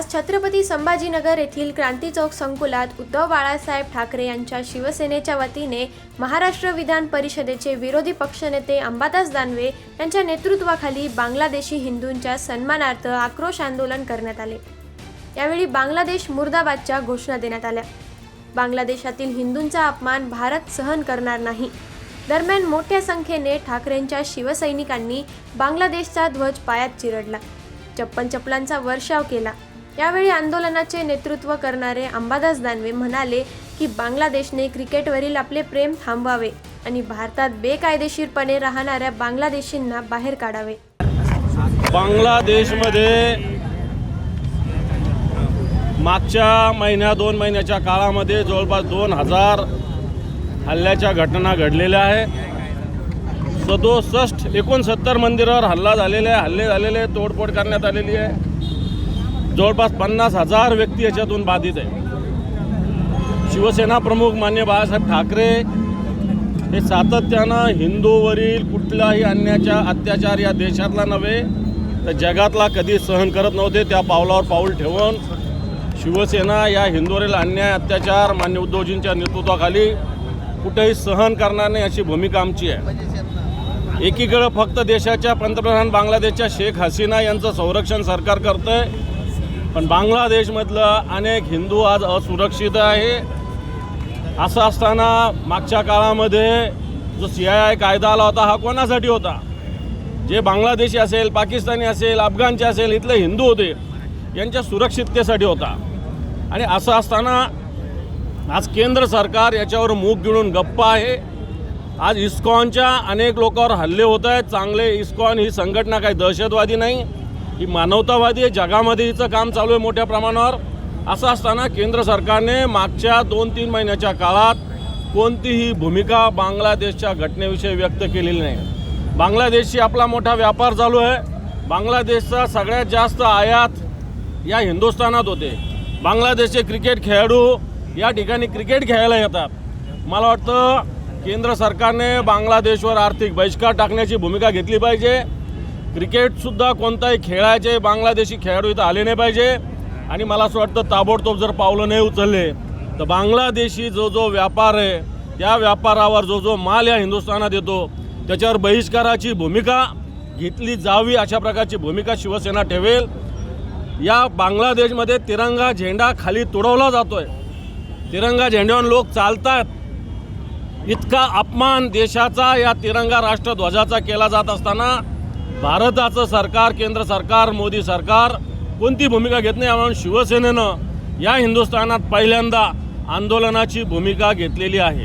आज छत्रपती संभाजीनगर येथील क्रांती चौक संकुलात उद्धव बाळासाहेब ठाकरे यांच्या शिवसेनेच्या वतीने महाराष्ट्र विधान परिषदेचे विरोधी पक्षनेते अंबादास दानवे यांच्या नेतृत्वाखाली बांगलादेशी हिंदूंच्या सन्मानार्थ आक्रोश आंदोलन करण्यात आले. यावेळी बांगलादेश मुर्दाबादच्या घोषणा देण्यात आल्या. बांगलादेशातील हिंदूंचा अपमान भारत सहन करणार नाही. दरम्यान मोठ्या संख्येने ठाकरेंच्या शिवसैनिकांनी बांगलादेशचा ध्वज पायात चिरडला. चप्पन चपलांचा वर्षाव केला. यावेळी आंदोलनाचे नेतृत्व करणारे अंबादास दानवे म्हणाले की बांगलादेशने क्रिकेटवरील आपले प्रेम थांबवावे आणि भारतात बेकायदेशीरपणे राहणाऱ्या बांगलादेशींना बाहेर काढावे. बांगलादेशमध्ये मागच्या महिन्या दोन महिन्याच्या काळामध्ये जवळपास दोन हजार हल्ल्याच्या घटना घडलेल्या आहे. सदोसष्ट एकोणसत्तर मंदिरावर हल्ला झालेला आहे हल्ले झालेले तोडफोड करण्यात आलेली आहे. जवळपास पन्नास हजार व्यक्ती याच्यातून बाधित आहे शिवसेना प्रमुख मान्य बाळासाहेब ठाकरे हे सातत्यानं हिंदूवरील कुठलाही अन्याचा अत्याचार या देशातला नव्हे तर जगातला कधी सहन करत नव्हते. त्या पावलावर पाऊल ठेवून शिवसेना या हिंदूवरील अन्याय अत्याचार मान्य उद्धवजींच्या नेतृत्वाखाली कुठेही सहन करणार नाही अशी भूमिका आमची आहे. एकीकडं फक्त देशाच्या पंतप्रधान बांगलादेशच्या शेख हसीना यांचं संरक्षण सरकार करतं आहे पण बांगलादेशमधलं अनेक हिंदू आज असुरक्षित आहे. असं असताना मागच्या काळामध्ये जो सी आय आय कायदा आला होता हा कोणासाठी होता? जे बांगलादेशी असेल पाकिस्तानी असेल अफगाणचे असेल इथले हिंदू होते यांच्या सुरक्षिततेसाठी होता. आणि असं असताना आज केंद्र सरकार याच्यावर मूग गिळून गप्प आहे. आज इस्कॉनच्या अनेक लोकांवर हल्ले होत आहेत. चांगले इस्कॉन ही संघटना काही दहशतवादी नाही. ही मानवतावादी आहे जगामध्ये हिचं काम चालू आहे मोठ्या प्रमाणावर. असं असताना केंद्र सरकारने मागच्या दोन तीन महिन्याच्या काळात कोणतीही भूमिका बांगलादेशच्या घटनेविषयी व्यक्त केलेली नाही. बांगलादेशशी आपला मोठा व्यापार चालू आहे. बांगलादेशचा सगळ्यात जास्त आयात या हिंदुस्थानात होते. बांगलादेशचे क्रिकेट खेळाडू या ठिकाणी क्रिकेट खेळायला येतात. मला वाटतं केंद्र सरकारने बांगलादेशवर आर्थिक बहिष्कार टाकण्याची भूमिका घेतली पाहिजे. क्रिकेटसुद्धा कोणताही खेळायचे बांगलादेशी खेळाडू इथं आले नाही पाहिजे. आणि मला असं वाटतं ताबडतोब जर पावलं नाही उचलले तर बांगलादेशी जो जो व्यापार आहे त्या व्यापारावर जो जो माल या हिंदुस्थानात येतो त्याच्यावर बहिष्काराची भूमिका घेतली जावी अशा प्रकारची भूमिका शिवसेना ठेवेल. या बांगलादेशमध्ये तिरंगा झेंडा खाली तुडवला जातोय. तिरंगा झेंड्यावर लोक चालतात. इतका अपमान देशाचा या तिरंगा राष्ट्रध्वजाचा केला जात असताना भारताचं सरकार केंद्र सरकार मोदी सरकार कोणती भूमिका घेत नाही म्हणून शिवसेनेनं या हिंदुस्थानात पहिल्यांदा आंदोलनाची भूमिका घेतलेली आहे.